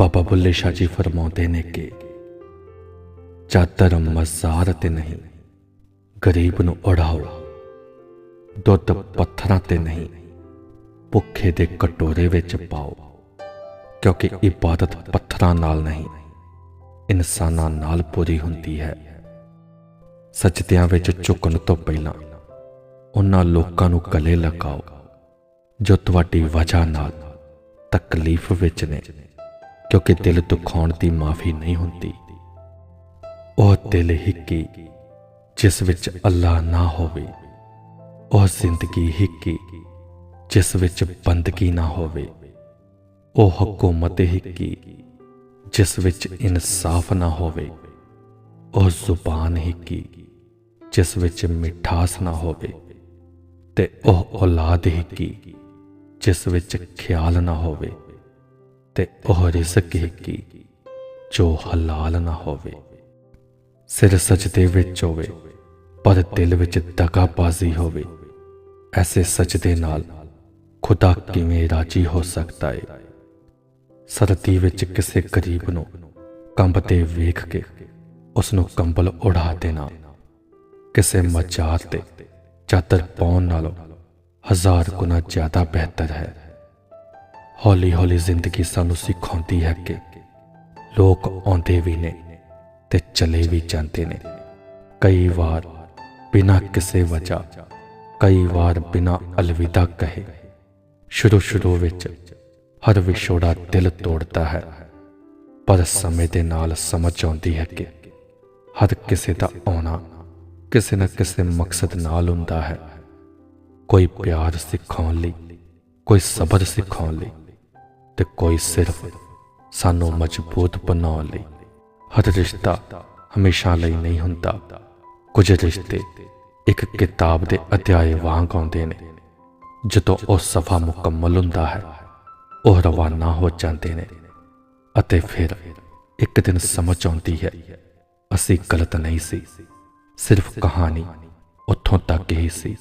ਬਾਬਾ ਬੁੱਲੇ ਸ਼ਾਹ ਜੀ ਫਰਮਾਉਂਦੇ ਨੇ ਕਿ ਚਾਦਰ ਮਜ਼ਾਰ ਤੇ ਨਹੀਂ, ਗਰੀਬ ਨੂੰ ਉਡਾਓ। ਦੁੱਧ ਪੱਥਰਾਂ ਤੇ ਨਹੀਂ, ਭੁੱਖੇ ਦੇ ਕਟੋਰੇ ਵਿੱਚ ਪਾਓ। ਕਿਉਂਕਿ ਇਬਾਦਤ ਪੱਥਰਾਂ ਨਾਲ ਨਹੀਂ, ਇਨਸਾਨਾਂ ਨਾਲ ਪੂਰੀ ਹੁੰਦੀ ਹੈ। ਸੱਚਦਿਆਂ ਵਿੱਚ ਝੁਕਣ ਤੋਂ ਪਹਿਲਾਂ ਉਹਨਾਂ ਲੋਕਾਂ ਨੂੰ ਗਲੇ ਲਗਾਓ, ਜੋ ਤੁਹਾਡੀ ਵਜ੍ਹਾ ਨਾਲ ਤਕਲੀਫ ਵਿੱਚ ਨੇ। ਕਿਉਂਕਿ ਦਿਲ ਦੁਖਾਉਣ ਦੀ ਮਾਫੀ ਨਹੀਂ ਹੁੰਦੀ। ਉਹ ਦਿਲ ਹੀ ਜਿਸ ਵਿੱਚ ਅੱਲਾ ਨਾ ਹੋਵੇ। ਉਹ ਜ਼ਿੰਦਗੀ ਹਿੱਕੀ ਕੀ, ਜਿਸ ਵਿੱਚ ਬੰਦਗੀ ਨਾ ਹੋਵੇ। ਉਹ ਹਕੂਮਤ ਹਿੱਕੀ ਕੀ, ਜਿਸ ਵਿੱਚ ਇਨਸਾਫ ਨਾ ਹੋਵੇ। ਉਹ ਜ਼ੁਬਾਨ ਹਿੱਕੀ ਕੀ, ਜਿਸ ਵਿੱਚ ਮਿਠਾਸ ਨਾ ਹੋਵੇ। ਤੇ ਉਹ ਔਲਾਦ ਹੀ ਕੀ, ਜਿਸ ਵਿੱਚ ਖਿਆਲ ਨਾ ਹੋਵੇ। ਤੇ ਉਹ ਰਿਜ਼ਕ ਹੀ ਕੀ, ਜੋ ਹਲਾਲ ਨਾ ਹੋਵੇ। ਸਿਰ ਸਜਦੇ ਵਿੱਚ ਹੋਵੇ, ਪਰ ਦਿਲ ਵਿੱਚ ਦਗਾਬਾਜ਼ੀ ਹੋਵੇ। ਐਸੇ ਸਜਦੇ ਨਾਲ ਖੁਦਾ ਕਿਵੇਂ ਰਾਜੀ ਹੋ ਸਕਦਾ ਹੈ ਸਰਦੀ ਵਿੱਚ ਕਿਸੇ ਗਰੀਬ ਨੂੰ ਕੰਬਦੇ ਵੇਖ ਕੇ ਉਸ ਨੂੰ ਕੰਬਲ ਉਡਾ ਦੇਣਾ। ਕਿਸੇ ਮਜ਼ਾਰ ਤੇ ਚਾਦਰ ਪਾਉਣ ਨਾਲੋਂ ਹਜ਼ਾਰ ਗੁਣਾ ਜ਼ਿਆਦਾ ਬਿਹਤਰ ਹੈ। ਹੌਲੀ ਹੌਲੀ ਜ਼ਿੰਦਗੀ ਸਾਨੂੰ ਸਿਖਾਉਂਦੀ ਹੈ ਕਿ ਲੋਕ ਆਉਂਦੇ ਵੀ ਨੇ ਤੇ ਚਲੇ ਵੀ ਜਾਂਦੇ ਨੇ। ਕਈ ਵਾਰ ਬਿਨਾਂ ਕਿਸੇ ਵਜ੍ਹਾ, ਕਈ ਵਾਰ ਬਿਨਾਂ ਅਲਵਿਦਾ ਕਹੇ ਸ਼ੁਰੂ ਸ਼ੁਰੂ ਵਿੱਚ ਹਰ ਵਿਛੋੜਾ ਦਿਲ ਤੋੜਦਾ ਹੈ। ਪਰ ਸਮੇਂ ਦੇ ਨਾਲ ਸਮਝ ਆਉਂਦੀ ਹੈ ਕਿ ਹਰ ਕਿਸੇ ਦਾ ਆਉਣਾ ਕਿਸੇ ਨਾ ਕਿਸੇ ਮਕਸਦ ਨਾਲ ਹੁੰਦਾ ਹੈ। ਕੋਈ ਪਿਆਰ ਸਿਖਾਉਣ ਲਈ, ਕੋਈ ਸਬਰ ਸਿਖਾਉਣ ਲਈ ਤੇ ਕੋਈ ਸਿਰਫ ਸਾਨੂੰ ਮਜ਼ਬੂਤ ਬਣਾਉਣ ਲਈ ਹਰ ਰਿਸ਼ਤਾ ਹਮੇਸ਼ਾ ਲਈ ਨਹੀਂ ਹੁੰਦਾ। ਕੁਝ ਰਿਸ਼ਤੇ ਇੱਕ ਕਿਤਾਬ ਦੇ ਅਧਿਆਏ ਵਾਂਗ ਆਉਂਦੇ ਨੇ, ਜਦੋਂ ਉਹ ਸਫਾ ਮੁਕੰਮਲ ਹੁੰਦਾ ਹੈ, ਉਹ ਰਵਾਨਾ ਹੋ ਜਾਂਦੇ ਨੇ ਅਤੇ ਫਿਰ ਇੱਕ ਦਿਨ ਸਮਝ ਆਉਂਦੀ ਹੈ, ਅਸੀਂ ਗਲਤ ਨਹੀਂ ਸੀ, ਸਿਰਫ ਕਹਾਣੀ ਉੱਥੋਂ ਤੱਕ ਹੀ ਸੀ।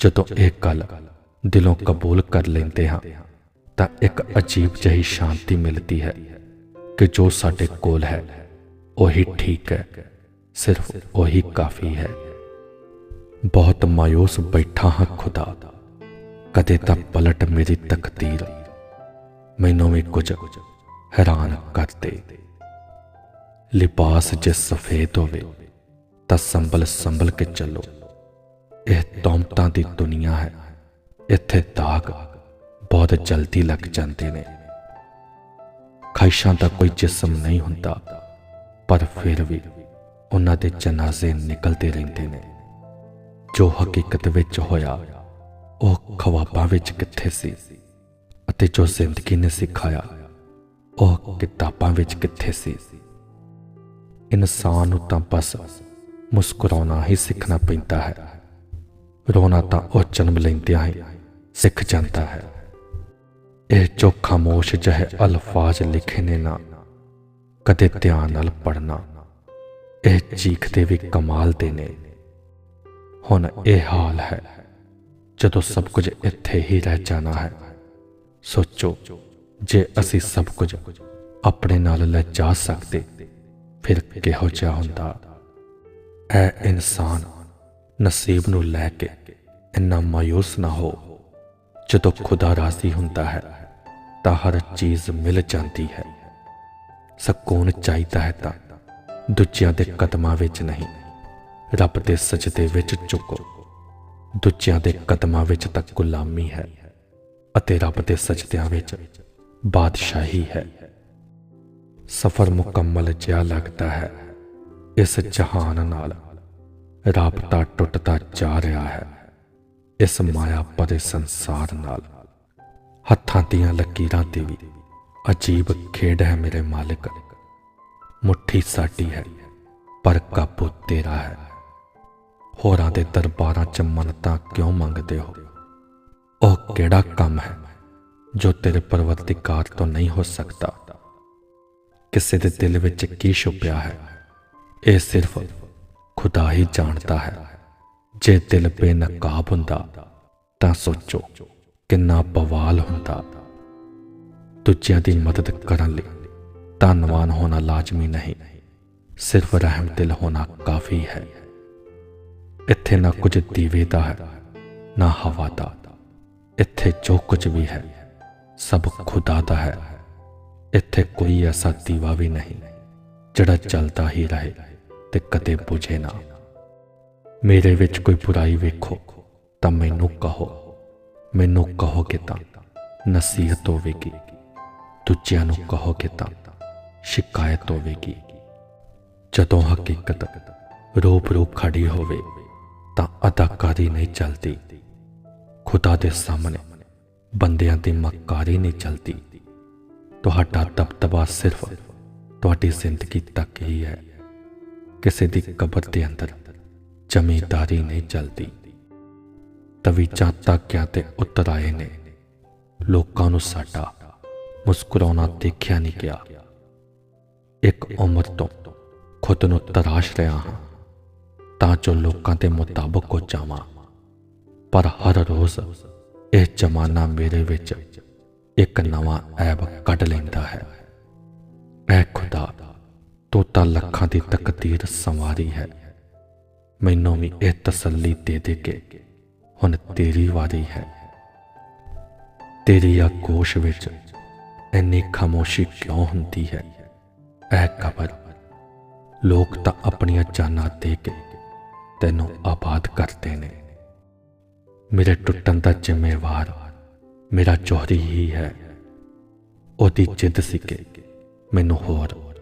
ਜਦੋਂ ਇਹ ਗੱਲ ਦਿਲੋਂ ਕਬੂਲ ਕਰ ਲੈਂਦੇ ਹਾਂ ਤਾਂ ਇੱਕ ਅਜੀਬ ਜਿਹੀ ਸ਼ਾਂਤੀ ਮਿਲਦੀ ਹੈ ਕਿ ਜੋ ਸਾਡੇ ਕੋਲ ਹੈ, ਉਹੀ ਠੀਕ ਹੈ, ਸਿਰਫ ਉਹੀ ਕਾਫੀ ਹੈ। ਬਹੁਤ ਮਾਇੂਸ ਬੈਠਾ ਹਾਂ ਖੁਦਾ। ਕਦੇ ਤਾਂ ਪਲਟ ਮੇਰੀ ਤਕਦੀਰ, ਮੈਨੂੰ ਵੀ ਕੁਝ ਹੈਰਾਨ ਕਰਦੇ ਲਿਬਾਸ ਜੇ ਸਫੇਦ ਹੋਵੇ, ਤਾਂ ਸੰਭਲ ਸੰਭਲ ਕੇ ਚੱਲੋ। ਇਹ ਤੌਮਤਾਂ ਦੀ ਦੁਨੀਆ ਹੈ, ਇੱਥੇ ਦਾਗ ਬਹੁਤ ਜਲਦੀ ਲੱਗ ਜਾਂਦੇ ਨੇ। ਖਾਇਸ਼ਾਂ ਦਾ ਕੋਈ ਜਿਸਮ ਨਹੀਂ ਹੁੰਦਾ, ਪਰ ਫਿਰ ਵੀ ਉਹਨਾਂ ਦੇ ਜਨਾਜ਼ੇ ਨਿਕਲਦੇ ਰਹਿੰਦੇ ਨੇ। ਜੋ ਹਕੀਕਤ ਵਿੱਚ ਹੋਇਆ, ਉਹ ਖਵਾਬਾਂ ਵਿੱਚ ਕਿੱਥੇ ਸੀ ਅਤੇ ਜੋ ਜ਼ਿੰਦਗੀ ਨੇ ਸਿਖਾਇਆ, ਉਹ ਕਿਤਾਬਾਂ ਵਿੱਚ ਕਿੱਥੇ ਸੀ? ਇਨਸਾਨ ਨੂੰ ਤਾਂ ਬਸ ਮੁਸਕਰਾਉਣਾ ਹੀ ਸਿੱਖਣਾ ਪੈਂਦਾ ਹੈ। ਰੋਣਾ ਤਾਂ ਉਹ ਜਨਮ ਲੈਂਦਿਆਂ ਹੀ ਸਿੱਖ ਜਾਂਦਾ ਹੈ। ਇਹ ਜੋ ਖਾਮੋਸ਼ ਜਿਹੇ ਅਲਫਾਜ਼ ਲਿਖੇ ਨੇ ਨਾ, ਕਦੇ ਧਿਆਨ ਨਾਲ ਪੜਨਾ ਇਹ ਚੀਖਦੇ ਵੀ ਕਮਾਲ ਦੇ ਨੇ। ਹੁਣ ਇਹ ਹਾਲ ਹੈ, ਜਦੋਂ ਸਭ ਕੁਝ ਇੱਥੇ ਹੀ ਰਹਿ ਜਾਣਾ ਹੈ। ਸੋਚੋ, ਜੇ ਅਸੀਂ ਸਭ ਕੁਝ ਆਪਣੇ ਨਾਲ ਲੈ ਜਾ ਸਕਦੇ, ਫਿਰ ਕਿਹੋ ਜਿਹਾ ਹੁੰਦਾ? ਐ ਇਨਸਾਨ ਨਸੀਬ ਨੂੰ ਲੈ ਕੇ ਇੰਨਾ ਮਾਇੂਸ ਨਾ ਹੋ, ਜਦੋਂ ਖੁਦਾ ਰਾਜ਼ੀ ਹੁੰਦਾ ਹੈ। ਤਾਂ ਹਰ ਚੀਜ਼ ਮਿਲ ਜਾਂਦੀ ਹੈ। ਸਕੂਨ ਚਾਹੀਦਾ ਹੈ ਤਾਂ ਦੂਜਿਆਂ ਦੇ ਕਦਮਾਂ ਵਿੱਚ ਨਹੀਂ। ਰੱਬ ਦੇ ਸਜਦੇ ਵਿੱਚ ਝੁਕੋ। ਦੂਜਿਆਂ ਦੇ ਕਦਮਾਂ ਵਿੱਚ ਤਾਂ ਗੁਲਾਮੀ ਹੈ ਅਤੇ ਰੱਬ ਦੇ ਸਜਦਿਆਂ ਵਿੱਚ ਬਾਦਸ਼ਾਹੀ ਹੈ। ਸਫ਼ਰ ਮੁਕੰਮਲ ਜਿਹਾ ਲੱਗਦਾ ਹੈ। ਇਸ ਜਹਾਨ ਨਾਲ ਰਾਬਤਾ ਟੁੱਟਦਾ ਜਾ ਰਿਹਾ ਹੈ। ਇਸ ਮਾਇਆ ਭਰੇ ਸੰਸਾਰ ਨਾਲ ਹੱਥਾਂ ਦੀਆਂ ਲਕੀਰਾਂ ਤੇ ਵੀ ਅਜੀਬ ਖੇਡ ਹੈ ਮੇਰੇ ਮਾਲਕ। ਮੁੱਠੀ ਸਾਡੀ ਹੈ, ਪਰ ਕਾਬੂ ਤੇਰਾ ਹੈ। ਹੋਰਾਂ ਦੇ ਦਰਬਾਰਾਂ 'ਚ ਮੰਨਤਾਂ ਕਿਉਂ ਮੰਗਦੇ ਹੋ? ਉਹ ਕਿਹੜਾ ਕੰਮ ਹੈ ਜੋ ਤੇਰੇ ਪਰਵਰਦੀਗਾਰ ਤੋਂ ਨਹੀਂ ਹੋ ਸਕਦਾ? ਕਿਸੇ ਦੇ ਦਿਲ ਵਿੱਚ ਕੀ ਛੁਪਿਆ ਹੈ? ਇਹ ਸਿਰਫ ਖੁਦਾ ਹੀ ਜਾਣਦਾ ਹੈ। ਜੇ ਦਿਲ ਬੇਨਕਾਬ ਹੁੰਦਾ ਤਾਂ ਸੋਚੋ। ਕਿੰਨਾ ਬਵਾਲ ਹੁੰਦਾ। ਦੂਜਿਆਂ ਦੀ ਮਦਦ ਕਰਨ ਲਈ ਧੰਨਵਾਨ ਹੋਣਾ ਲਾਜ਼ਮੀ ਨਹੀਂ। ਸਿਰਫ ਰਹਿਮ ਦਿਲ ਹੋਣਾ ਕਾਫੀ ਹੈ। ਇੱਥੇ ਨਾ ਕੁਝ ਦੀਵੇ ਦਾ ਹੈ, ਨਾ ਹਵਾ ਦਾ। ਇੱਥੇ ਜੋ ਕੁਝ ਵੀ ਹੈ, ਸਭ ਖੁਦਾ ਦਾ ਹੈ। ਇੱਥੇ ਕੋਈ ਐਸਾ ਦੀਵਾ ਵੀ ਨਹੀਂ, ਜਿਹੜਾ ਚੱਲਦਾ ਹੀ ਰਹੇ ਤੇ ਕਦੇ ਬੁਝੇ ਨਾ। ਮੇਰੇ ਵਿੱਚ ਕੋਈ ਬੁਰਾਈ ਵੇਖੋ, ਤਾਂ ਮੈਨੂੰ ਕਹੋ। ਮੈਨੂੰ ਕਹੋਗੇ ਤਾਂ ਨਸੀਹਤ ਹੋਵੇਗੀ, ਦੂਜਿਆਂ ਨੂੰ ਕਹੋਗੇ ਤਾਂ ਸ਼ਿਕਾਇਤ ਹੋਵੇਗੀ। ਜਦੋਂ ਹਕੀਕਤ ਰੂਪ ਖੜੀ ਹੋਵੇ, ਤਾਂ ਅਦਾਕਾਰੀ ਨਹੀਂ ਚੱਲਦੀ। ਖੁਦਾ ਦੇ ਸਾਹਮਣੇ ਬੰਦਿਆਂ ਦੀ ਮੱਕਾਰੀ ਨਹੀਂ ਚੱਲਦੀ। ਤੁਹਾਡਾ ਦਬਦਬਾ ਸਿਰਫ ਤੁਹਾਡੀ ਜ਼ਿੰਦਗੀ ਤੱਕ ਹੀ ਹੈ। ਕਿਸੇ ਦੀ ਕਬਰ ਦੇ ਅੰਦਰ ਜ਼ਮੀਂਦਾਰੀ ਨਹੀਂ ਚੱਲਦੀ। ਤਵੀਜਾਂ ਤਾਕਿਆਂ ਤੇ ਉਤਰ ਆਏ ਨੇ। ਲੋਕਾਂ ਨੂੰ ਸਾਡਾ ਮੁਸਕਰਾਉਣਾ ਦੇਖਿਆ ਨਹੀਂ ਗਿਆ। ਇੱਕ ਉਮਰ ਤੋਂ ਖੁਦ ਨੂੰ ਤਰਾਸ਼ ਰਿਹਾ ਹਾਂ, ਤਾਂ ਜੋ ਲੋਕਾਂ ਦੇ ਮੁਤਾਬਕ ਹੋ ਜਾਵਾਂ। ਪਰ ਹਰ ਰੋਜ਼ ਇਹ ਜ਼ਮਾਨਾ ਮੇਰੇ ਵਿੱਚ ਇੱਕ ਨਵਾਂ ਐਬ ਕੱਢ ਲੈਂਦਾ ਹੈ। ਐ ਖੁਦਾ, ਤੂੰ ਤਾਂ ਲੱਖਾਂ ਦੀ ਤਕਦੀਰ ਸੰਵਾਰੀ ਹੈ। ਮੈਨੂੰ ਵੀ ਇਹ ਤਸੱਲੀ ਦੇ ਦੇ ਕੇ ਹੁਣ ਤੇਰੀ ਵਾਰੀ ਹੈ। ਤੇਰੀ ਆਗੋਸ਼ ਵਿੱਚ ਇੰਨੀ ਖਾਮੋਸ਼ੀ ਕਿਉਂ ਹੁੰਦੀ ਹੈ? ਐ ਕਬਰ ਲੋਕ ਤਾਂ ਆਪਣੀਆਂ ਜਾਨਾਂ ਦੇ ਕੇ ਤੈਨੂੰ ਆਬਾਦ ਕਰਦੇ ਨੇ। ਮੇਰੇ ਟੁੱਟਣ ਦਾ ਜ਼ਿੰਮੇਵਾਰ ਮੇਰਾ ਚੋਹਰੀ ਹੀ ਹੈ। ਉਹਦੀ ਜਿੱਦ ਸੀ ਕਿ ਮੈਨੂੰ ਹੋਰ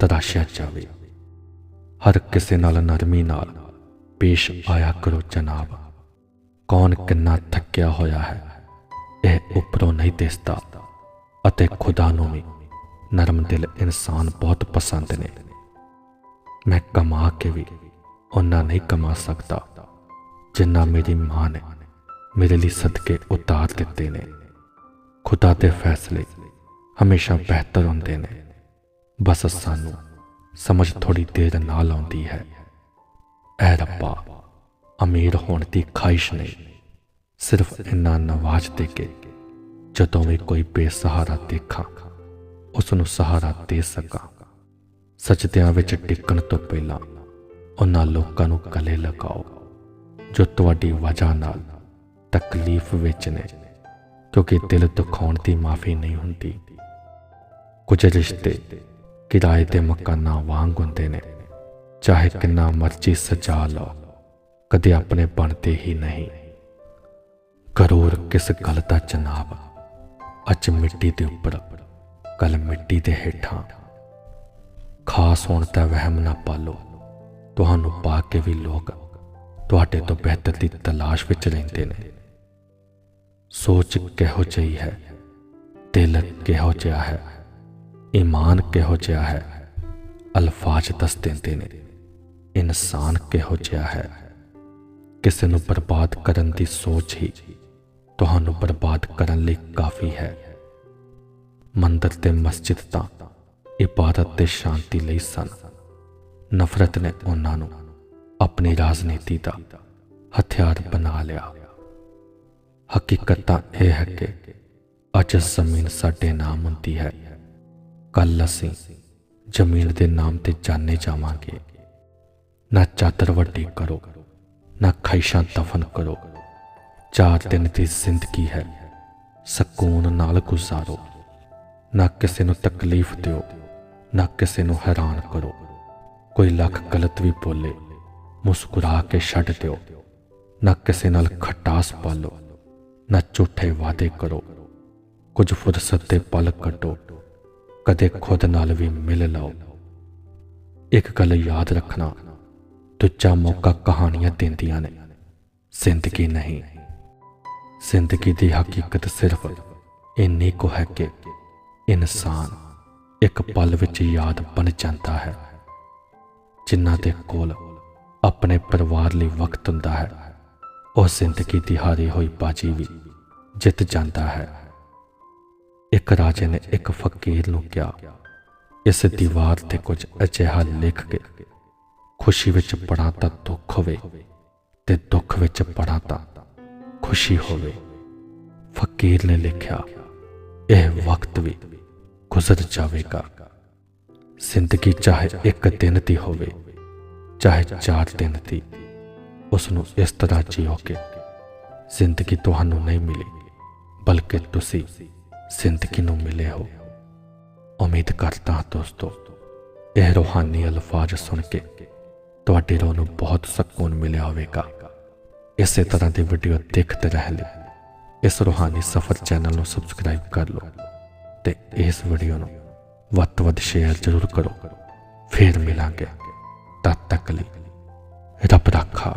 ਤਰਾਸ਼ਿਆ ਜਾਵੇ। ਹਰ ਕਿਸੇ ਨਾਲ ਨਰਮੀ ਨਾਲ ਪੇਸ਼ ਆਇਆ ਕਰੋ ਜਨਾਬ। ਕੌਣ ਕਿੰਨਾ ਥੱਕਿਆ ਹੋਇਆ ਹੈ? ਇਹ ਉੱਪਰੋਂ ਨਹੀਂ ਦਿਸਦਾ। ਅਤੇ ਖੁਦਾ ਨੂੰ ਵੀ ਨਰਮ ਦਿਲ ਇਨਸਾਨ ਬਹੁਤ ਪਸੰਦ ਨੇ। ਮੈਂ ਕਮਾ ਕੇ ਵੀ ਉਹਨਾਂ ਨਹੀਂ ਕਮਾ ਸਕਦਾ, ਜਿੰਨਾ ਮੇਰੀ ਮਾਂ ਨੇ ਮੇਰੇ ਲਈ ਸਦਕੇ ਉਤਾਰ ਦਿੱਤੇ ਨੇ। ਖੁਦਾ ਦੇ ਫੈਸਲੇ ਹਮੇਸ਼ਾ ਬਿਹਤਰ ਹੁੰਦੇ ਨੇ। ਬਸ ਸਾਨੂੰ ਸਮਝ ਥੋੜੀ ਦੇਰ ਨਾਲ ਆਉਂਦੀ ਹੈ। ਐ ਰੱਬਾ ਅਮੀਰ ਹੋਣ ਦੀ ਖਾਹਿਸ਼ ਨਹੀਂ, ਸਿਰਫ ਇੰਨਾ ਨਵਾਜ ਦੇ ਕੇ ਜਦੋਂ ਵੀ ਕੋਈ ਬੇਸਹਾਰਾ ਦੇਖਾਂ ਉਸ ਨੂੰ ਸਹਾਰਾ ਦੇ ਸਕਾਂ। ਸਜਦਿਆਂ ਵਿੱਚ ਟਿਕਣ ਤੋਂ ਪਹਿਲਾਂ ਉਹਨਾਂ ਲੋਕਾਂ ਨੂੰ ਗਲੇ ਲਗਾਓ, ਜੋ ਤੁਹਾਡੀ ਵਜ੍ਹਾ ਨਾਲ ਤਕਲੀਫ ਵਿੱਚ ਨੇ, ਕਿਉਂਕਿ ਦਿਲ ਦੁਖਾਉਣ ਦੀ ਮਾਫੀ ਨਹੀਂ ਹੁੰਦੀ। ਕੁਝ ਰਿਸ਼ਤੇ ਕਿਰਾਏ ਦੇ ਮਕਾਨਾਂ ਵਾਂਗ ਹੁੰਦੇ ਨੇ, ਚਾਹੇ ਕਿੰਨਾ ਮਰਜ਼ੀ ਸਜਾ ਲਓ। ਕਦੇ ਆਪਣੇ ਬਣਦੇ ਹੀ ਨਹੀਂ। ਕਰੂਰ ਕਿਸ ਗੱਲ ਦਾ ਜਨਾਬ? ਅੱਜ ਮਿੱਟੀ ਦੇ ਉੱਪਰ ਕੱਲ ਮਿੱਟੀ ਦੇ ਹੇਠਾਂ। ਖਾਸ ਹੋਣ ਦਾ ਵਹਿਮ ਨਾ ਪਾਲੋ। ਤੁਹਾਨੂੰ ਪਾ ਕੇ ਵੀ ਲੋਕ ਤੁਹਾਡੇ ਤੋਂ ਬਿਹਤਰ ਦੀ ਤਲਾਸ਼ ਵਿੱਚ ਰਹਿੰਦੇ ਨੇ। ਸੋਚ ਕਿਹੋ ਜਿਹੀ ਹੈ? ਦਿਲ ਕਿਹੋ ਜਿਹਾ ਹੈ? ਈਮਾਨ ਕਿਹੋ ਜਿਹਾ ਹੈ? ਅਲਫਾਜ਼ ਦੱਸ ਦਿੰਦੇ ਨੇ, ਇਨਸਾਨ ਕਿਹੋ ਜਿਹਾ ਹੈ? ਕਿਸੇ ਨੂੰ ਬਰਬਾਦ ਕਰਨ ਦੀ ਸੋਚ ਹੀ ਤੁਹਾਨੂੰ ਬਰਬਾਦ ਕਰਨ ਲਈ ਕਾਫੀ ਹੈ। ਮੰਦਰ ਤੇ ਮਸਜਿਦ ਤਾਂ ਇਬਾਦਤ ਤੇ ਸ਼ਾਂਤੀ ਲਈ ਸਨ। ਨਫ਼ਰਤ ਨੇ ਉਹਨਾਂ ਨੂੰ ਆਪਣੀ ਰਾਜਨੀਤੀ ਦਾ ਹਥਿਆਰ ਬਣਾ ਲਿਆ। ਹਕੀਕਤ ਤਾਂ ਇਹ ਹੈ ਕਿ ਅੱਜ ਜ਼ਮੀਨ ਸਾਡੇ ਨਾਮ ਹੁੰਦੀ ਹੈ। ਕੱਲ ਅਸੀਂ ਜ਼ਮੀਨ ਦੇ ਨਾਮ ਤੇ ਜਾਣੇ ਜਾਵਾਂਗੇ। ਨਾ ਚਾਦਰ ਵੱਡੀ ਕਰੋ ਨਾ ਖਾਇਸ਼ਾਂ ਦਫਨ ਕਰੋ। ਚਾਰ ਦਿਨ ਦੀ ਜ਼ਿੰਦਗੀ ਹੈ। ਸਕੂਨ ਨਾਲ ਗੁਜ਼ਾਰੋ। ਨਾ ਕਿਸੇ ਨੂੰ ਤਕਲੀਫ ਦਿਓ। ਨਾ ਕਿਸੇ ਨੂੰ ਹੈਰਾਨ ਕਰੋ। ਕੋਈ ਲੱਖ ਗਲਤ ਵੀ ਬੋਲੇ, ਮੁਸਕਰਾ ਕੇ ਛੱਡ ਦਿਓ। ਨਾ ਕਿਸੇ ਨਾਲ ਖਟਾਸ ਪਾਲੋ। ਨਾ ਝੂਠੇ ਵਾਅਦੇ ਕਰੋ। ਕੁਝ ਫੁਰਸਤ ਦੇ ਪਲ ਕੱਟੋ। ਕਦੇ ਖੁਦ ਨਾਲ ਵੀ ਮਿਲ ਲਓ। ਇੱਕ ਗੱਲ ਯਾਦ ਰੱਖਣਾ ਦੂਜਾ ਮੌਕਾ ਕਹਾਣੀਆਂ ਦਿੰਦੀਆਂ ਨੇ। ਜ਼ਿੰਦਗੀ ਨਹੀਂ। ਜ਼ਿੰਦਗੀ ਦੀ ਹਕੀਕਤ ਸਿਰਫ ਇੰਨੀ ਕੁ ਹੈ ਕਿ ਇਨਸਾਨ ਇੱਕ ਪਲ ਵਿੱਚ ਯਾਦ ਬਣ ਜਾਂਦਾ ਹੈ, ਜਿਨ੍ਹਾਂ ਦੇ ਕੋਲ ਆਪਣੇ ਪਰਿਵਾਰ ਲਈ ਵਕਤ ਹੁੰਦਾ ਹੈ। ਉਹ ਜ਼ਿੰਦਗੀ ਦੀ ਹਾਰੀ ਹੋਈ ਬਾਜੀ ਵੀ ਜਿੱਤ ਜਾਂਦਾ ਹੈ। ਇੱਕ ਰਾਜੇ ਨੇ ਇੱਕ ਫਕੀਰ ਨੂੰ ਕਿਹਾ, ਇਸ ਦੀਵਾਰ ਤੇ ਕੁਝ ਅਜਿਹਾ ਲਿਖ ਕੇ ਖੁਸ਼ੀ ਵਿੱਚ ਪੜਾ ਤਾਂ ਦੁੱਖ ਹੋਵੇ ਤੇ ਦੁੱਖ ਵਿੱਚ ਪੜਾ ਤਾਂ ਖੁਸ਼ੀ ਹੋਵੇ। ਫਕੀਰ ਨੇ ਲਿਖਿਆ, ਇਹ ਵਕਤ ਵੀ ਗੁਜ਼ਰ ਜਾਵੇਗਾ। ਜ਼ਿੰਦਗੀ ਚਾਹੇ ਇੱਕ ਦਿਨ ਦੀ ਹੋਵੇ, ਚਾਹੇ ਚਾਰ ਦਿਨ ਦੀ ਉਸ ਨੂੰ ਇਸ ਤਰ੍ਹਾਂ ਜੀਓ ਕਿ ਜ਼ਿੰਦਗੀ ਤੁਹਾਨੂੰ ਨਹੀਂ ਮਿਲੀ, ਬਲਕਿ ਤੁਸੀਂ ਜ਼ਿੰਦਗੀ ਨੂੰ ਮਿਲੇ ਹੋ। ਉਮੀਦ ਕਰਦਾ ਹਾਂ ਦੋਸਤੋ, ਇਹ ਰੂਹਾਨੀ ਅਲਫਾਜ਼ ਸੁਣ ਕੇ ਤੁਹਾਡੇ ਰੂਹ ਨੂੰ ਬਹੁਤ ਸਕੂਨ ਮਿਲਿਆ ਹੋਵੇਗਾ। ਇਸੇ ਤਰ੍ਹਾਂ ਦੀ ਵੀਡੀਓ ਦੇਖਦੇ ਰਹਿ ਲਈ ਇਸ ਰੂਹਾਨੀ ਸਫਰ ਚੈਨਲ ਨੂੰ ਸਬਸਕ੍ਰਾਈਬ ਕਰ ਲਓ ਤੇ ਇਸ ਵੀਡੀਓ ਨੂੰ ਵੱਧ ਤੋਂ ਵੱਧ ਸ਼ੇਅਰ ਜ਼ਰੂਰ ਕਰੋ। ਫੇਰ ਮਿਲਾਂਗੇ। ਤਦ ਤੱਕ ਲਈ ਰੱਬ ਰੱਖਾ